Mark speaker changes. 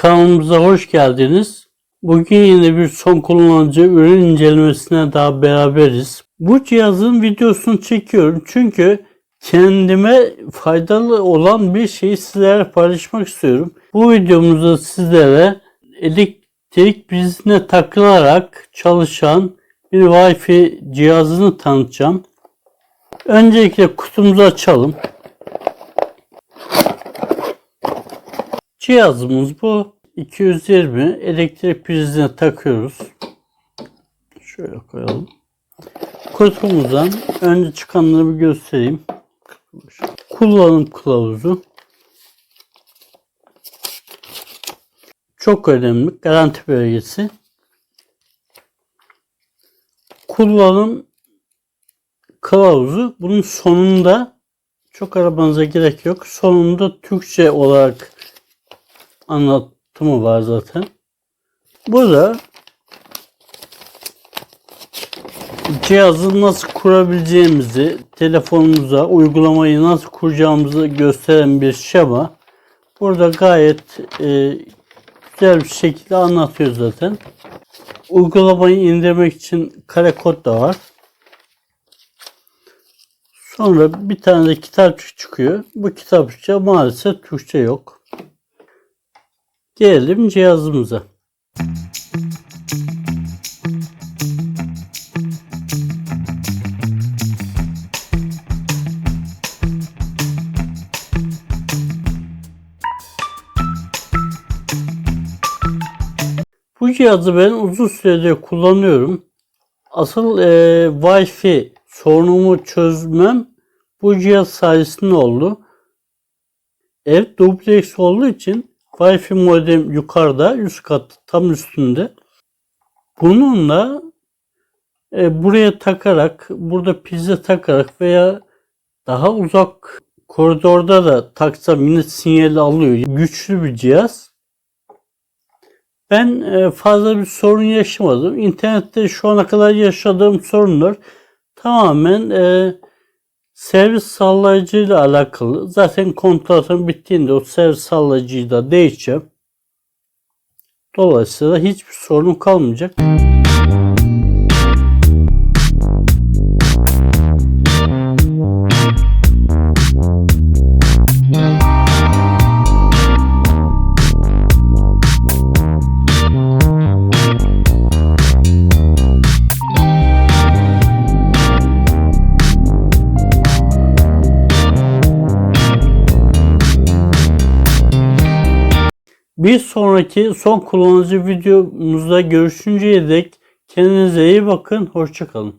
Speaker 1: Kanalımıza hoş geldiniz. Bugün yine bir son kullanıcı ürün incelemesine daha beraberiz. Bu cihazın videosunu çekiyorum çünkü kendime faydalı olan bir şeyi sizlerle paylaşmak istiyorum. Bu videomuzda sizlere elektrik prizine takılarak çalışan bir Wi-Fi cihazını tanıtacağım. Öncelikle kutumuzu açalım. Cihazımız bu. 220 elektrik prizine takıyoruz. Şöyle koyalım. Kutumuzdan önce çıkanları bir göstereyim. Kullanım kılavuzu. Çok önemli. Garanti belgesi. Kullanım kılavuzu. Bunun sonunda çok arabanıza gerek yok. Sonunda Türkçe olarak anlatımı var zaten. Burada cihazı nasıl kurabileceğimizi, telefonumuza uygulamayı nasıl kuracağımızı gösteren bir şema. Burada gayet e, güzel bir şekilde anlatıyor zaten. Uygulamayı indirmek için kare kod da var. Sonra bir tane de kitapçık çıkıyor. Bu kitapçıkta maalesef Türkçe yok. Gelelim cihazımıza. Bu cihazı ben uzun süredir kullanıyorum. Asıl e, Wi-Fi sorunumu çözmem bu cihaz sayesinde oldu. Ev dubleks olduğu için Wi-Fi modem yukarıda, üst kat tam üstünde. Bununla e, buraya takarak, burada prize takarak veya daha uzak koridorda da taksam yine sinyali alıyor. Güçlü bir cihaz. Ben e, fazla bir sorun yaşamadım. İnternette şu ana kadar yaşadığım sorunlar tamamen e, servis sağlayıcıyla alakalı. Zaten kontratım bittiğinde o servis sağlayıcıyı da değişeceğim. Dolayısıyla hiçbir sorun kalmayacak. Bir sonraki son kullanıcı videomuzda görüşünceye dek kendinize iyi bakın. Hoşçakalın.